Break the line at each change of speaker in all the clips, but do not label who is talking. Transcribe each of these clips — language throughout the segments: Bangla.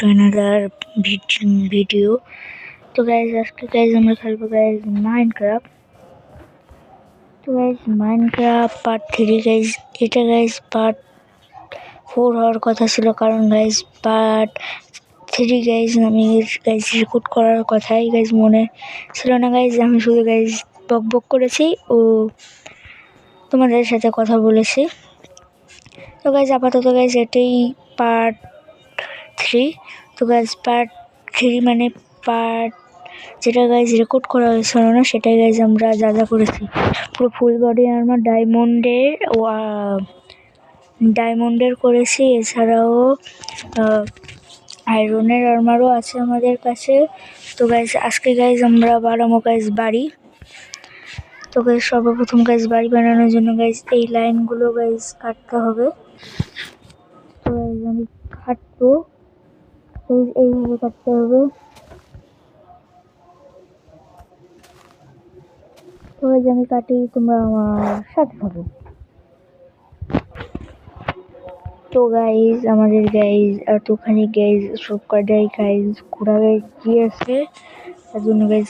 টু অ্যানাদার ভিডিও তো গাইজ আজকে গাইজ আমরা খেলব গাইজ মাইনক্রাফট তো guys Minecraft part three guys এটা গাইজ পার্ট ফোর হওয়ার কথা ছিল, কারণ গাইজ পার্ট থ্রি গাইজ আমি গাইজ রেকর্ড করার কথাই গাইজ মনে ছিল না গাইজ আমি শুধু গাইজ বক বক করেছি ও তোমাদের সাথে কথা বলেছি। তো গাইজ আপাতত গাইজ এটাই পার্ট থ্রি তো গাইজ পার্ট থ্রি মানে পার্ট যেটা গাইজ রেকর্ড করা হয়েছিল না সেটাই গাইজ আমরা যা যা করেছি। পুরো ফুল বডি আর্মার ডায়মন্ডের ডায়মন্ডের করেছি। এছাড়াও আয়রনের আর্মারও আছে আমাদের কাছে। তো গাইজ আজকে গাইজ আমরা বাড়ামো গাইজ বাড়ি। তো গাইজ সর্বপ্রথম গাইজ বাড়ি বানানোর জন্য গাইজ এই লাইনগুলো গাইজ কাটতে হবে। তো গাইজ আমি কাটবো। গাইজ এইভাবে কাটতে হবে তো গাইজ আমি কাটি, তোমরা আমার সাথে থাকো। তো গাইজ আমাদের গাইজ এতখানি গাইজ সব কটাই গাইজ ঘোড়া গাইজ কি আছে? তার জন্য গাইজ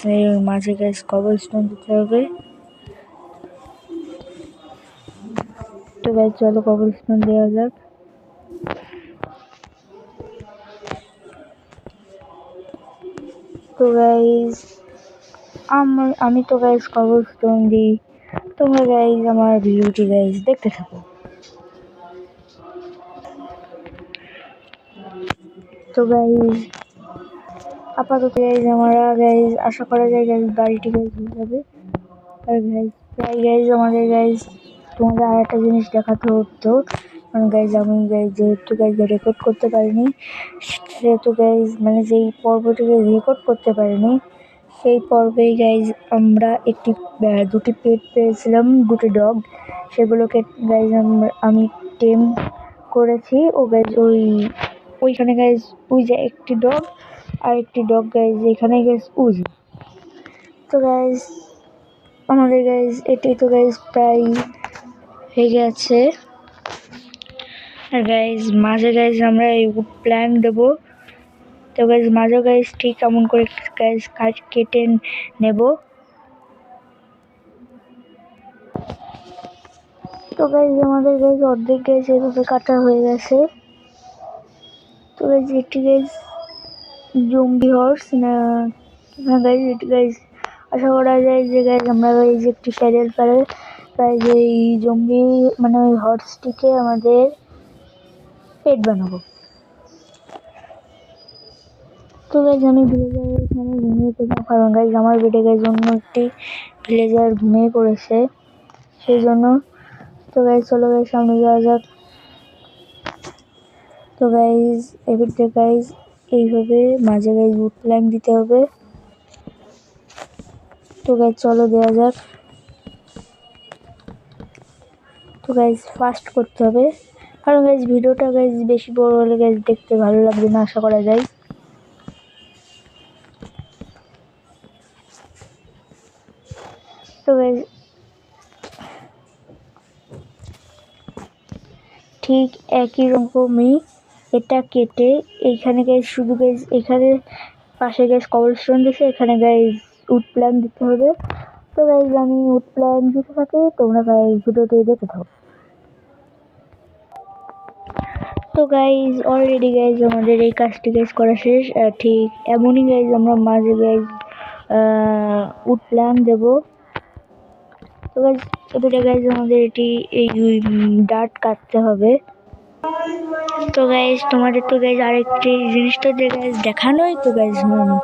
মাঝে গাইজ কবল স্টোন দিতে হবে। তো গাইজ চলো কবল স্টোন দেওয়া যাক। তো গাইজ আমার আমি তো গাইজ কবল স্টোন দিই তোমরা গাইজ আমার ভিডিওটি গাইজ দেখতে থাকো। তো গাইজ আপাতত গাইজ আমরা গাইজ আশা করা যায় গাইজ বাড়িটি গাইজ হয়ে যাবে। আর গাইজ প্রায় গাইজ আমাদের গাইজ তোমাদের আর একটা জিনিস দেখাতে হতো। কারণ গাইজ আমি গাইজ যেহেতু গাইজ রেকর্ড করতে পারিনি সেহেতু গাইজ মানে যেই পর্বটিকে রেকর্ড করতে পারিনি, সেই পর্বেই গাইজ আমরা একটি দুটি পেট পেয়েছিলাম, দুটি ডগ সেগুলোকে গাইজ আমি টেম করেছি। ও গাইজ ওই, ওইখানে গাইজ ওই যে একটি ডগ আর একটি ডগ গাইজ এখানে গাইজ উজি তো গাইজ আমাদের গাইজ এটাই তো গাইজ প্রায় হয়ে গেছে। আর গাইজ মাঝে গাইজ আমরা প্ল্যান দেবো তো গাইজ মাঝে গাইজ ঠিক কেমন করে গাইজ কাজ কেটে নেব। তো গাইজ আমাদের গাইজ অর্ধেক গাইজ এভাবে কাটা হয়ে গেছে। তো গাইজ এটি গাইজ জম্বি হর্স না গাইজ এটি গাইজ আশা করা যায় যে গাইজ আমরা গাইজ একটি প্যারেল প্যারেল গাইজ এই জম্বি মানে ওই হর্সটিকে আমাদের পেট বানাবো। তো গাইজ আমি ভিলেজার এখানে ঘুমিয়ে পড়লাম। কারণ গাইজ আমার বেডে গাইজ অন্য একটি ভিলেজার ঘুমিয়ে পড়েছে। সেই জন্য তো গাইজ চলো গাইজ সামনে যাওয়া যাক। তো গাইজ এবারটা গাইজ এইভাবে মাঝে গাইজ বুট প্ল্যান দিতে হবে। তো গাইজ চলো দেওয়া যাক। তো গাইজ ফাস্ট করতে হবে। কারণ গাইজ ভিডিওটা গাইজ বেশি বড় হলে গাইজ দেখতে ভালো লাগবে না, আশা করা যায়। তো গাইজ ঠিক একই রকমই এটা কেটে এইখানে গাইজ শুধু গাইজ এখানে পাশে গাইজ কবল স্টোন দিছে এখানে গাইজ উড প্ল্যান দিতে হবে। তো গাইজ আমি উড প্ল্যান দিতে থাকি, তোমরা গাইজ ভিডিওটি দেখতে থাকো। তো গাইজ অলরেডি গাইজ আমাদের এই কাজটি গাইজ করা শেষ। ঠিক এমনই গাইজ আমরা মাঝে গাইজ উড প্ল্যান দেবো। তো গাইজ এবারে গাইজ আমাদের এটি এই ডার্ট কাটতে হবে। তো গাইজ তোমাদের তো গাইজ আরেকটি জিনিস তো যে গাইজ দেখানোই তো গাইজ হয়নি।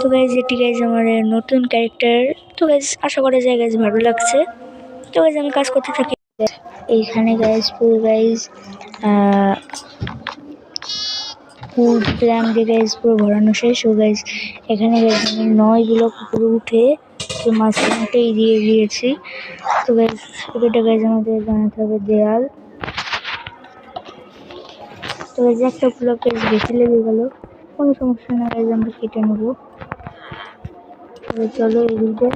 তো গাইজ এটি গাইজ আমাদের নতুন ক্যারেক্টার তো গাইজ আশা করা যায় গাইজ ভালো লাগছে। তো গাইজ আমি কাজ করতে থাকি। এইখানে গাইজ পুরো গাইজ ফুল প্ল্যান দিয়ে গাইজ পুরো ভরানো শেষ। ও গাইজ এখানে গাইজ আমি নয় ব্লক উপরে উঠে তো মাঝখানটাই দিয়ে দিয়েছি। তো গাইজ এটা গাইজ আমাদের বানাতে হবে দেয়াল। তো গাইজ একটা ব্লক গাইজ বেশি লেগে গেল, কোনো সমস্যা না গাইজ আমরা কেটে নেব। তবে চলো এদিকে।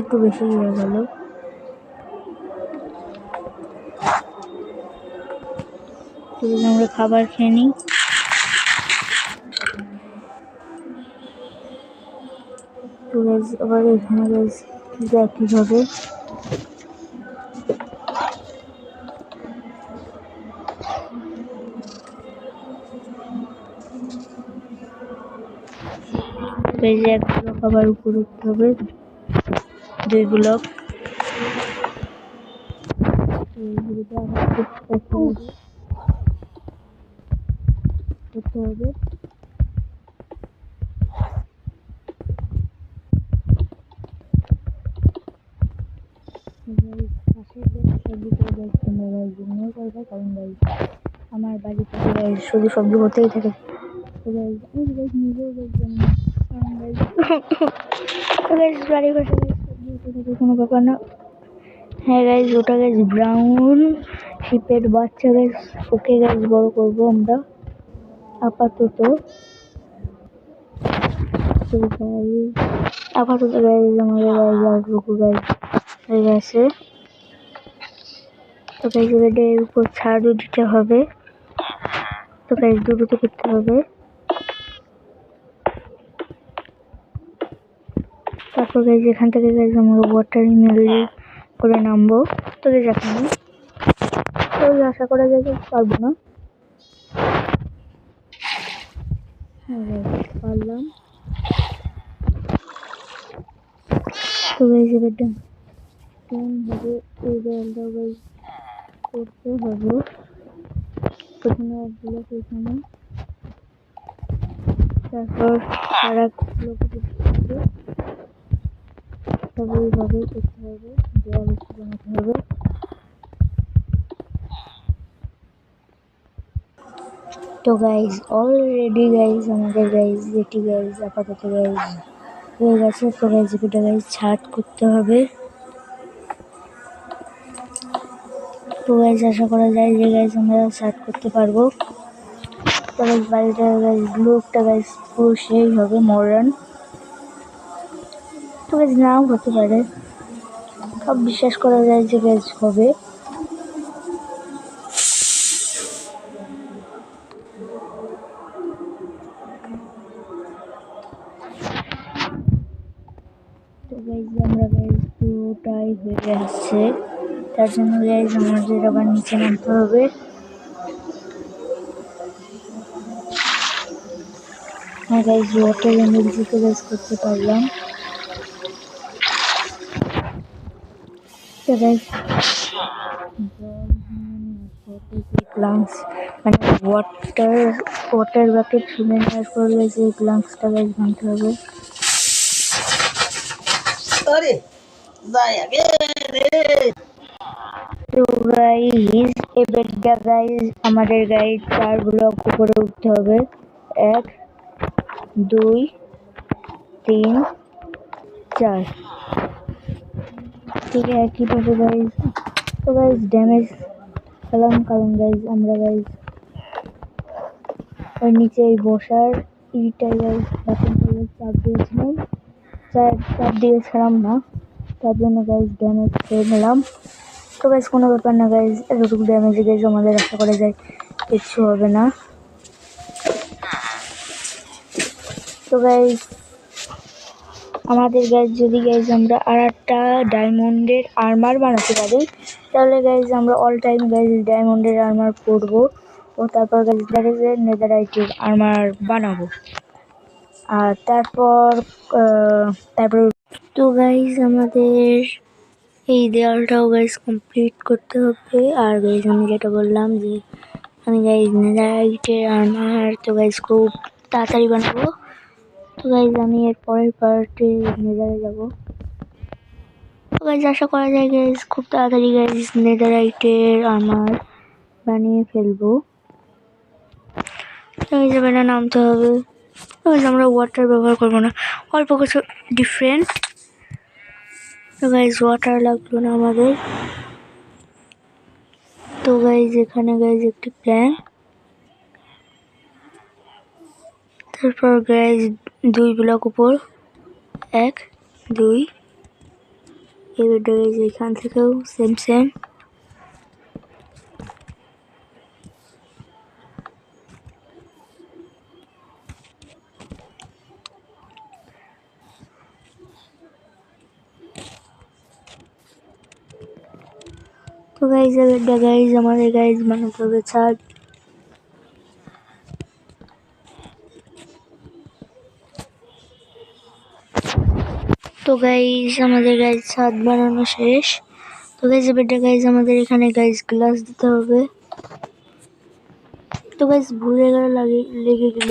একটু বেশি হয়ে গেল। আমরা খাবার খেয়ে নিই। তো আবার এখানে গাইজ একই হবে? এক ব্লক আবার উপরে উঠতে হবে। দুই ব্লক guys সবজি হতে থাকে, কোনো ব্যাপার না। হ্যাঁ গাইজ ওটা গাইজ ব্রাউন শিপের বাচ্চা গাইজ ওকে গাইজ বড় করব আমরা। আপাতত। তো আপাতত গাইজ আমাদের গাইজ আউটলুকু গাইজ হয়ে গেছে। তো গাইজ এর উপর ছাড়ও দিতে হবে। তো গাইজ দুটোতে করতে হবে। তারপর গাইজ এখান থেকে গাইজ আমরা ওয়াটার মিল করে নামবো। তো গাইজ এখন তো আশা করা যায় পারব না। হ্যাঁ পারলাম। তো গাইজ এবার ডান হবে করতে হবে। প্রথমে একগুলো এখানে। তারপর আর এক ব্লক করতে হবে তবে এইভাবেই করতে হবে, দেওয়াল একটু বানাতে হবে। তো গাইজ অলরেডি গাইজ আমাদের গাইজ এটি গাইজ আপাতত গাইজ হয়ে গেছে। তো গাইজ এটা গাইজ ছাদ করতে হবে। তো গাইজ আশা করা যায় যে গাইজ আমরা ছাদ করতে পারব। তো গাইজ বাড়িটা গাইজ লুকটা গাইজ পুরো সেই হবে মডার্ন তো গাইজ নাও হতে পারে। সব বিশ্বাস করা যায় যে গাইজ হবে। তো গাইজ আমরা গাইজ পুরোটাই হয়ে আসছে তার জন্য গাইজ আমাদের আবার নিচে নামতে হবে। হ্যাঁ গাইজ ওয়াটার এনার্জিতে গাইজ করতে পারলাম। মানে গ্লাংসটা গাইজ ভাঙতে হবে।
আরে
তো গাইজ এবারটা গাইজ আমাদের গাইজ চার ব্লক উপরে উঠতে হবে। এক, দুই, তিন, চার। ঠিক আছে একইভাবে গাইজ তো গাইজ ড্যামেজ খেলাম, কারণ গাইজ আমরা গাইজ ওর নিচে এই বসার ইটা গাইজ বাটনটা গাইজ চাপ দিয়েছিলাম। চাপ দিয়েছিলাম না। তার জন্য গাইজ ড্যামেজ খেয়ে নিলাম। তো গাইজ কোনো ব্যাপার না গাইজ এতটুকু ড্যামেজে গাইজ আমাদের আশা করা যায়, কিচ্ছু হবে না। তো গাইজ আমাদের গাইজ যদি গাইজ আমরা আর একটা ডায়মন্ডের আর্মার বানাতে পারি, তাহলে গাইজ আমরা অল টাইম গাইজ ডায়মন্ডের আর্মার পরবো ও তারপর গাইজ গাইজের নেদারাইটের আর্মার বানাবো। আর তারপর তারপর তো গাইজ আমাদের এই দেওয়ালটাও গাইজ কমপ্লিট করতে হবে। আর গাইজ আমি যেটা বললাম যে, আমি গাইজ নেদারাইটের আর্মার তো গাইজ খুব তাড়াতাড়ি বানাবো। তো গাইজ আমি এর পরের পার্টে নেদারে যাব। তো গাইজ আশা করা যায় গাইজ খুব তাড়াতাড়ি গাইজ নেদারাইটের আর্মার বানিয়ে ফেলব। এই যাবে নামতে হবে। আমরা ওয়াটার ব্যবহার করব না। অল্প কিছু ডিফারেন্ট তো গাইজ ওয়াটার লাগল না আমাদের। তো গাইজ এখানে গাইজ একটি প্ল্যান তারপর গাইজ দুই ব্লক উপর। এক, দুই। এবার গাইজ এখান থেকেও সেম সেম তো গাইজ গাইজ আমাদের গাইজ বানাতে হবে ছাদ। তো গাইজ আমাদের গাইজ ছাদ বানানো শেষ। তো গাইজ এবারটা গাইজ আমাদের এখানে গাইজ গ্লাস দিতে হবে। তো গাইজ ভুলে গেলে লাগে, লেগে গেল।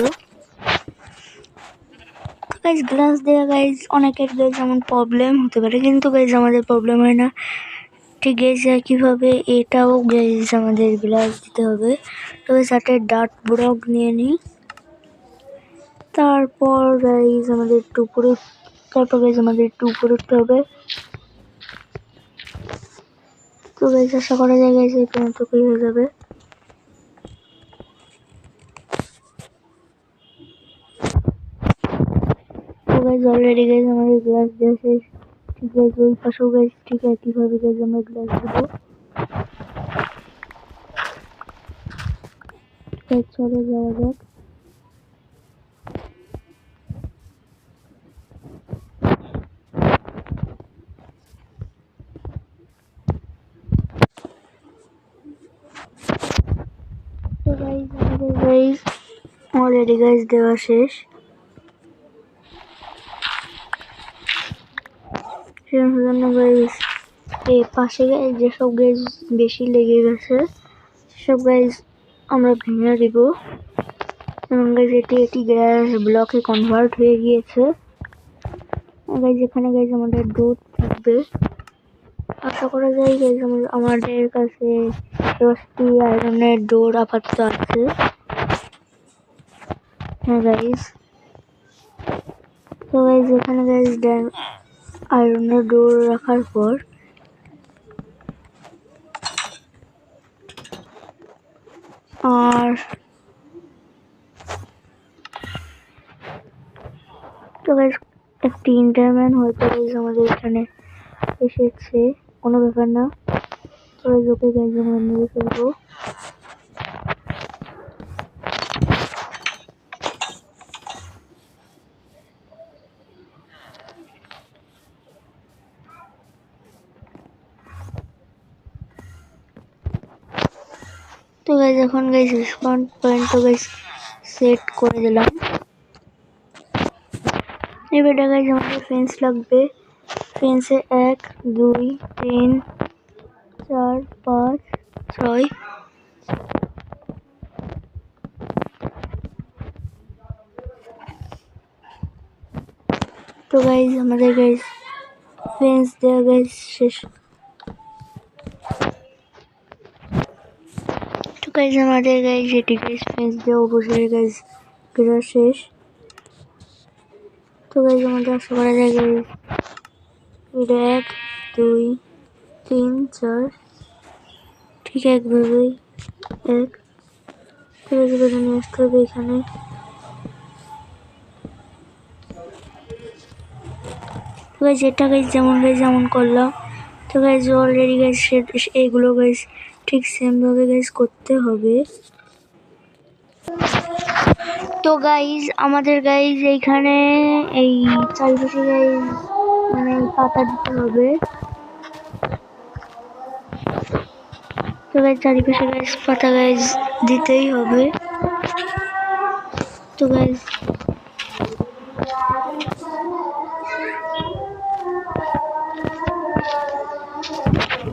গাইজ গ্লাস দেওয়া গাইজ অনেকের গাইজ যেমন প্রবলেম হতে পারে, কিন্তু গাইজ আমাদের প্রবলেম হয় না। ঠিক গাইজ একইভাবে এটাও গাইজ আমাদের গ্লাস দিতে হবে। তবে হাতে ডার্ট ব্লক নিয়ে নিই। তারপর গাইজ আমাদের একটু উপরে তারপর গাইজ আমাদের একটু উপরে উঠতে হবে। তো গাইজ আশা করা যায় গাইজ এই হয়ে যাবে। তো গাইজ অলরেডি গাইজ আমাদের গ্লাস দেওয়া শেষ। ঠিক আছে ওই পাশেও গাইজ ঠিক একইভাবে গাইজ আমরা গ্লাস দেবো। আছে চলো যাওয়া যাক। অলরেডি গাইজ দেওয়া শেষ। সেরকম গাইজ এই পাশে গাইজ যেসব গাইজ বেশি লেগে গেছে, সেসব গাইজ আমরা ভেঙে দিব। এবং গাইজ এটি এটি গ্যাস ব্লকে কনভার্ট হয়ে গিয়েছে। গাইজ এখানে গাইজ আমাদের ডোর থাকবে। আশা করা যায় গাইজ আমাদের কাছে দশটি আয়রনের ডোর আপাতত আছে। হ্যাঁ গাইজ তো গাইজ এখানে গাইজ আয়রনের ডোর রাখার পর আর তো হয়তো আমাদের এখানে এসেছে। কোনো ব্যাপার না। মেরে ফেলব। তো গাইজ এখন গাইজ স্পন পয়েন্ট তো গাইজ সেট করে দিলাম। এবারে গাইজ আমাদের ফেন্স লাগবে। ফেন্সে এক, দুই, তিন, চার, পাঁচ, ছয়। তো গাইজ আমাদের গাইজ ফেন্স দেওয়া গাইজ শেষ। গাইজ আমাদের গাইজ এটি গাইজ ফেন্স দেওয়া অবশ্যই গাইজ ঘেরা শেষ। তো গাইজ আমাদের আশা করা যায় গাইজ এটা এক, দুই, তিন, চার, ঠিক একভাবেই এক। নিয়ে আসতে হবে এখানে। তো গাইজ এটা গাইজ যেমন গাইজ যেমন করলাম। তো গাইজ অলরেডি গাইজ এইগুলো গাইজ ঠিক সেমভাবে গাইজ করতে হবে। তো গাইজ আমাদের গাইজ এইখানে এই চারিপাশে গাইজ মানে পাতা দিতে হবে। তো গাইজ চারিপাশে গাইজ পাতা গাইজ দিতেই হবে। তো গাইজ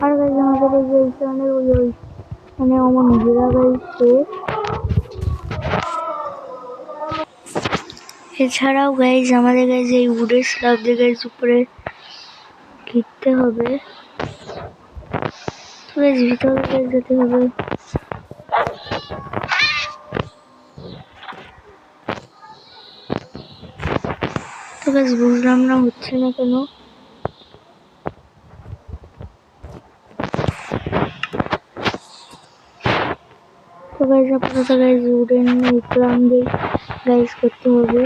আর গাইজ আমাদের এই যে এইখানে ওই ওই মানে আমার নিজেরা শেষ এছাড়াও গাইজ আমাদের গাইজ এই উডের স্ল্যাব দিয়ে গাইজ উপরে ঘিরতে হবে। তো গাইজ ভিতরে যেতে হবে। তো গাইজ বুঝলাম না হচ্ছে না কেন। গাইজ আপাতত গাইজ উডেন প্লাম দিয়ে গাইজ করতে হবে।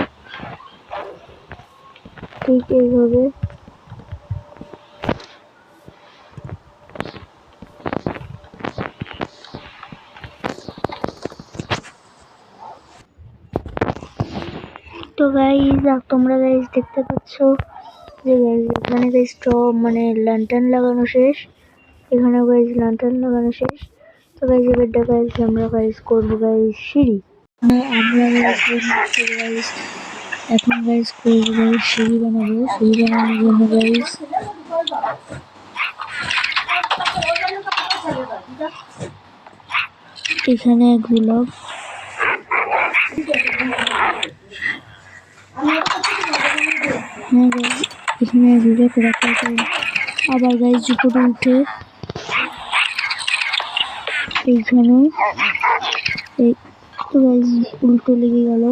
ঠিক এইভাবে। তো গাইজ তোমরা গাইজ দেখতে পাচ্ছ যে গাইজ এখানে গাইজ মানে ল্যান্টার্ন লাগানো শেষ। এখানে গাইজ ল্যান্টার্ন লাগানো শেষ। আমরা গাইজ করব গাইজ সিঁড়ি আমরা গাইজ এখন গাইজ করব গাইজ সিঁড়ি বানাবো, সিঁড়ি বানানোর জন্য এখানে হ্যাঁ গাইজ এখানে গোলাপ রাখা আছে। আবার গাইজ উপরে উঠে এইখানে উল্টো লেগে গেল।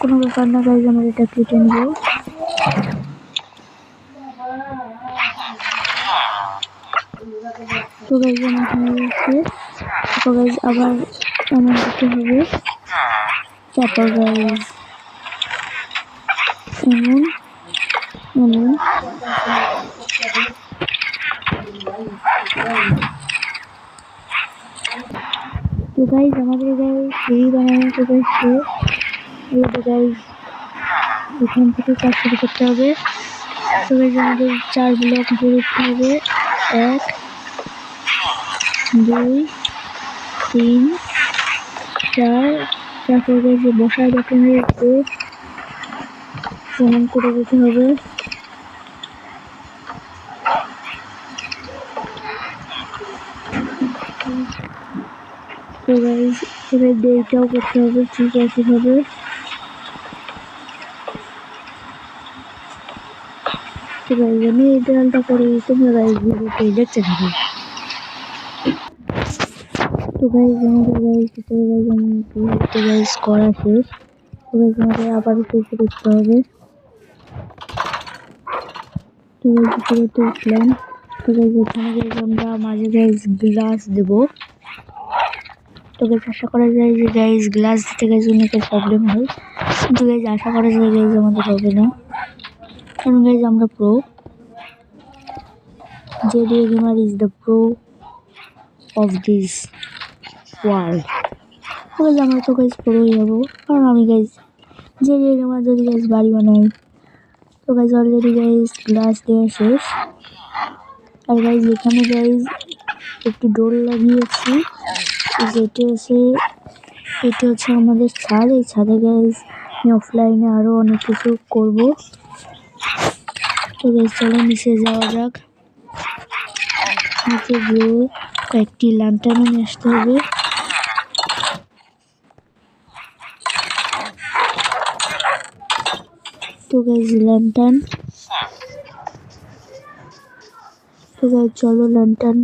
কোনো ব্যাপার না গাইজ আমরা এটা কেটে নেব। তো গাইজ আমার আবার এমন দিতে হবে। তারপর গাইজ এমন এমন। তো গাইজ আমাদের গায়ে সিঁড়ি বানানো গাইজ শেষ। এবার গাইজ এখান থেকে কাজ শুরু করতে হবে। তো গাইজ আমাদের চার ব্লক উঠতে হবে। এক, দুই, তিন, চার। তারপর গাইজ বসার বাটনে একটু করে দিতে হবে তো গাইজ এবার ডেটাও করতে হবে ঠিক আছে হবে তো গাইজ আমি এই দেয়ালটা করে তোমরা গাইজ ভিডিওতে দেখতে থাকো তো গাইজ আমাদের গাইজ ভিতরে গাইজ আমি ভিডিওতে গাইজ করা শেষ তো গাইজ আমাদের আবারও কিছু করতে হবে তো গাইজ ভিতরে উঠলাম তো গাইজ এখানে গাইজ আমরা মাঝে গাইজ গ্লাস দেবো তো গাইজ আশা করা যায় যে গাইজ গ্লাস দিতে গাইজ অনেকের প্রবলেম হয়। কিন্তু গাইজ আশা করা যায় গাইজ আমাদের হবে না। কারণ গাইজ আমরা pro JDO gamer is the pro of this world guys আমরা তো গাইজ প্রোই যাব কারণ আমি গাইজ জেডিও গেমার যদি গাইজ বাড়ি বানাই, তো গাইজ অলরেডি গাইজ গ্লাস দেওয়া শেষ। আর গাইজ এখানে গাইজ একটি ডোর লাগিয়েছি। যেটি হচ্ছে, এটি হচ্ছে আমাদের ছাদ। এই ছাদে গাইজ আমি অফলাইনে আরও অনেক কিছু করব। তো গাইজ চলো নিচে যাওয়া যাক। নিচে গিয়ে কয়েকটি ল্যান্টার্ন নিয়ে আসতে হবে। তো গাইজ ল্যান্টার্ন তো গাইজ চলো ল্যান্টার্ন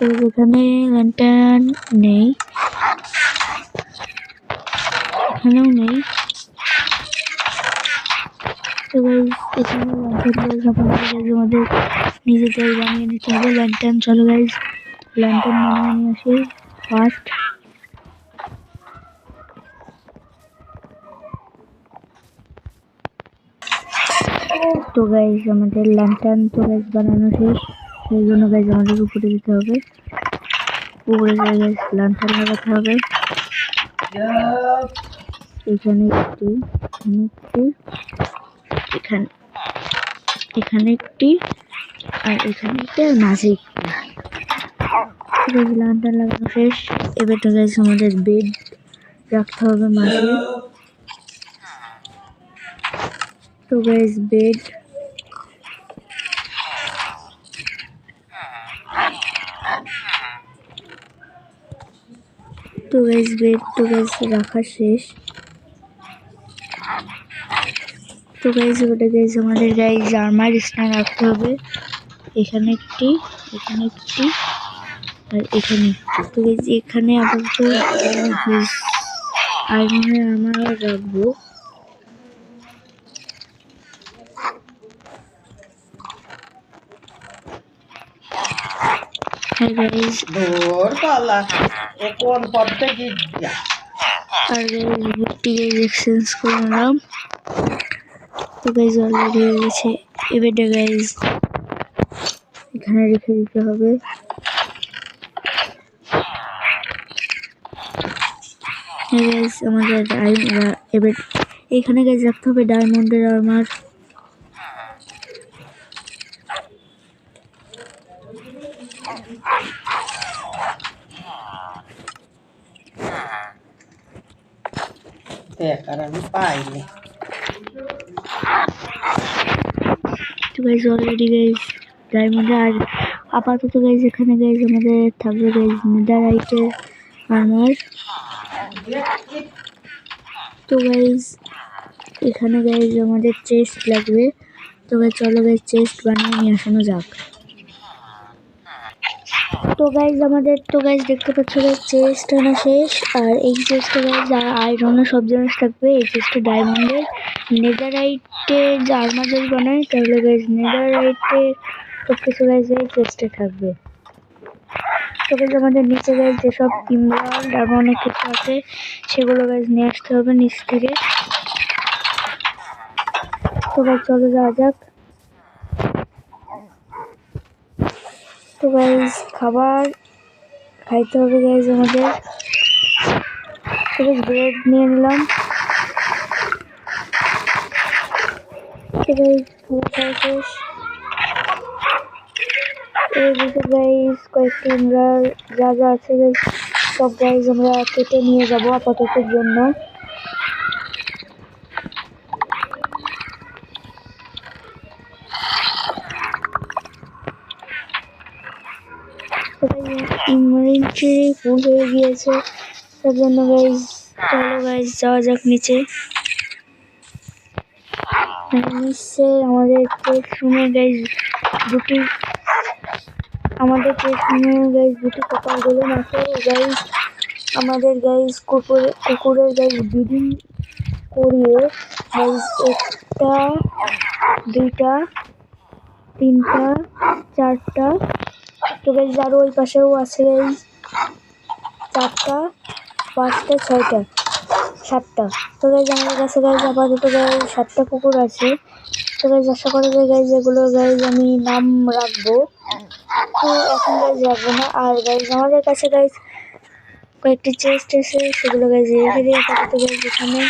এখানে ল্যান্টার্ন নেই। এখানেও নেই। এখানে ল্যান্টার্ন গাইজ আমাদের নিজেদের বানিয়ে নিতে হবে। ল্যান্টার্ন চলো গাইজ ল্যান্টার্ন বানিয়ে নিয়ে আসি ফার্স্ট তো গাইজ আমাদের ল্যান্টার্ন তো গাইজ বানানো শেষ। সেই জন্য গাইজ আমাদের উপরে দিতে হবে। উপরে ল্যান্টার্ন লাগাতে হবে। এখানে একটি, এখানে এখানে একটি, আর এখানে একটি, আর মাঝে একটি। ল্যান্টার্ন লাগানো শেষ। এবার তো গাইজ আমাদের বেড রাখতে হবে মাঝে। তো গাইজ বেড গাইজ বেড তো গাইজ রাখা শেষ। তো গাইজ ওটা গাইজ আমাদের গাইজ জার্মার স্নান রাখতে হবে। এখানে একটি এখানে একটি, আর এখানে। তো গাইজ এখানে আপাতত আর মনে হয় আমার রাখব। আর গাইজ
দূর পালা। এ কোন পথে
আর গাইজ বুটটি গাইজ এক্সচেঞ্জ করে নিলাম তো গাইজ অলরেডি হয়ে গেছে। এবারটা গাইজ এখানে রেখে দিতে হবে। আমাদের এবার এখানে গাইজ রাখতে হবে ডায়মন্ডের আর্মার
দেখ আর আমি পাইনি
তো আর আপাতত গাইজ এখানে গাইজ আমাদের থাকবে গাইজ নেদারাইটের আর্মার তো গাইজ এখানে গাইজ আমাদের চেস্ট লাগবে। তো গাইজ চলো গাইজ চেস্ট বানিয়ে নিয়ে আসানো যাক। তো গাইজ আমাদের তো গাইজ দেখতে পাচ্ছ গাইজ চেস্ট আনা শেষ, আর এই চেস্টে গাইজ আয়রনের সব জিনিস থাকবে, এই চেস্টে ডায়মন্ডের নেদারাইটের যে আর্মার যদি বানায় তাহলে গাইজ নেদারাইটের সব কিছু গাইজ এই চেস্টে থাকবে। তো গাইজ আমাদের নিচে গাইজ যেসব ইমরাল্ড আরও অনেক কিছু আছে, সেগুলো গাইজ নিয়ে আসতে হবে নিচ থেকে। তো গাইজ চলে যাওয়া যাক। তো গাইজ খাবার খাইতে হবে গাইজ আমাদের। ব্রেড নিয়ে নিলাম। গাইজ কয়েকটি আমরা যা যা আছে সব গাইজ আমরা কেটে নিয়ে যাব আপাততের জন্য। ইনভেন্টরি ফুল হয়ে গিয়েছে। তার জন্য গাইজ চলো গাইজ যাওয়া যাক নিচে। নিচে আমাদের কেক রুমে গাইজ দুটি আমাদের কেক রুমে গাইজ দুটি কপাল গেলেন আছে গাইজ আমাদের গাইজ কুকুরে, কুকুরের গাইজ ব্রিডিং করিয়ে গাইজ একটা, দুইটা, তিনটা, চারটা তো গাইজ আরও ওই পাশেও আছে গাইজ চারটা, পাঁচটা, ছয়টা, সাতটা। তো গাইজ আমাদের কাছে গাইজ আপাতত গাইজ সাতটা কুকুর আছে। তো গাইজ আশা করা যায় গাইজ এগুলো গাইজ আমি নাম রাখব। তো এখন গাইজ রাখব না। আর গাইজ আমাদের কাছে গাইজ কয়েকটি চেস্ট এসে সেগুলো গাইজ রেখে দিয়ে আপাতত গাইজ এখানে।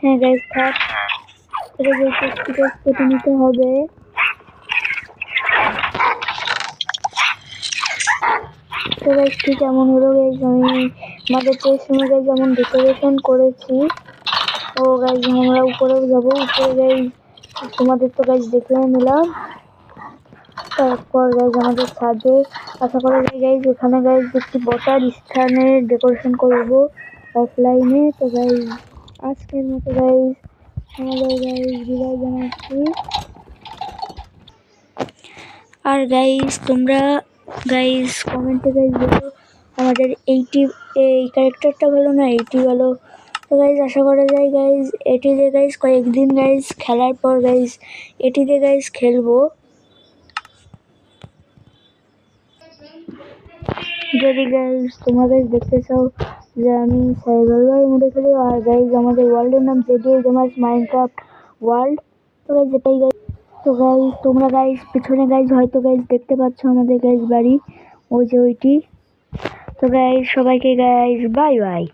হ্যাঁ গাইজ থাক। এটা চেস্টটি নিতে হবে। তো গাইজটি কেমন হলো গাইজ আমি আমাদের চেস্ট অনুযায়ী যেমন ডেকোরেশন করেছি। তো গাইজ আমরা উপরেও যাব। উপরে গাইজ তোমাদের তো গাইজ দেখে নিলাম। তারপর গাইজ আমাদের ছাদে আশা করা যায় গাইজ এখানে গাইজ একটি বসার স্থানের ডেকোরেশন করব অফলাইনে তো গাইজ আজকের মতো গাইজ আমাদের গাইজ বিদায় জানাচ্ছি। আর গাইজ তোমরা গাইজ কমেন্টে গাইজ বলো আমাদের এইটি এই ক্যারেক্টারটা ভালো না এইটি ভালো? তো গাইজ আশা করা যায় গাইজ এটি দিয়ে গাইজ কয়েকদিন গাইজ খেলার পর গাইজ এটি দিয়ে গাইজ খেলব। যদি গাইজ গাইজ দেখতে চাও যে আমি সাইবার মোডে খেলি, আর গাইজ আমাদের ওয়ার্ল্ডের নাম জেডি গেমার্স মাইনক্রাফট ওয়ার্ল্ড তো গাইজ এটাই গাইজ তো গাইজ তোমরা গাইজ পিছনে গাইজ হয়তো গাইজ দেখতে পাচ্ছ আমাদের গাইজ বাড়ি, ওই যে ওইটি। তো গাইজ সবাইকে গাইজ বাই বাই